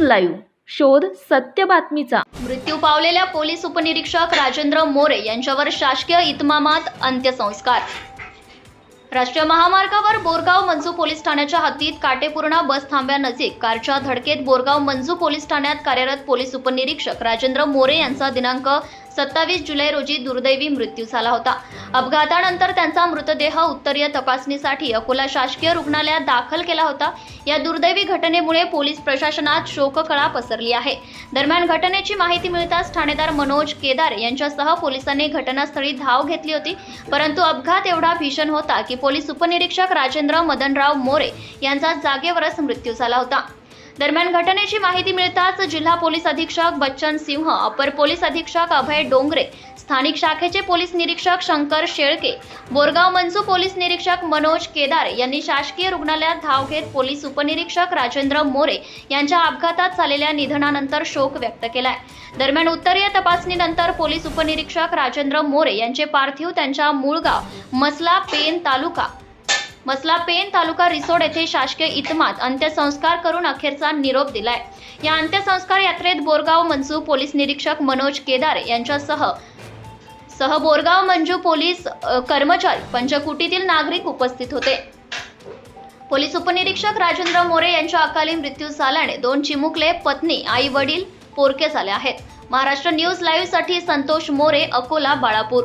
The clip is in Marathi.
लाईव्ह. शोध सत्य बातमीचा. मृत्यू पावलेल्या पोलीस उपनिरीक्षक राजेंद्र मोरे यांच्यावर शासकीय इतमामात अंत्यसंस्कार. राष्ट्रीय महामार्गावर बोरगाव मंजू पोलीस ठाण्याच्या हद्दीत काटेपूर्णा बस थांब्यानजीक कारच्या धडकेत बोरगाव मंजू पोलीस ठाण्यात कार्यरत पोलीस उपनिरीक्षक राजेंद्र मोरे यांचा दिनांक सत्तावीस जुलै रोजी दुर्दैवी मृत्यू झाला होता. अपघातानंतर त्यांचा मृतदेह उत्तरीय तपासणीसाठी अकोला शासकीय रुग्णालयात दाखल केला होता. या दुर्दैवी घटनेमुळे पोलीस प्रशासनात शोककळा पसरली आहे. दरम्यान घटनेची माहिती मिळताच ठाणेदार मनोज केदार यांच्यासह पोलिसांनी घटनास्थळी धाव घेतली होती. परंतु अपघात एवढा भीषण होता की पोलीस उपनिरीक्षक राजेंद्र मदनराव मोरे यांचा जागेवरच मृत्यू झाला होता. दरम्यान घटनेची माहिती मिळताच जिल्हा पोलीस अधीक्षक बच्चन सिंह अपर पोलीस अधीक्षक अभय डोंगरे स्थानिक शाखेचे पोलीस निरीक्षक शंकर शेळके बोरगाव मंजू पोलीस निरीक्षक मनोज केदार यांनी शासकीय रुग्णालयात धाव घेत पोलीस उपनिरीक्षक राजेंद्र मोरे यांच्या अपघातात झालेल्या निधनानंतर शोक व्यक्त केलाय. दरम्यान उत्तरीय तपासणीनंतर पोलीस उपनिरीक्षक राजेंद्र मोरे यांचे पार्थिव त्यांच्या मूळ गाव मसला पेन तालुका मसला पेन तालुका रिसोड येथे शासकीय इतमात अंत्यसंस्कार करून अखेरचा निरोप दिलाय. या अंत्यसंस्कार यात्रेत बोरगाव मंजू पोलीस निरीक्षक मनोज केदार यांच्यासह सह बोरगाव मंजू पोलीस कर्मचारी पंचकुटीतील नागरिक उपस्थित होते. पोलीस उपनिरीक्षक राजेंद्र मोरे यांच्या अकाली मृत्यू झाल्याने दोन चिमुकले पत्नी आई वडील पोरके झाले आहेत. महाराष्ट्र न्यूज लाईव्हसाठी संतोष मोरे अकोला बाळापूर.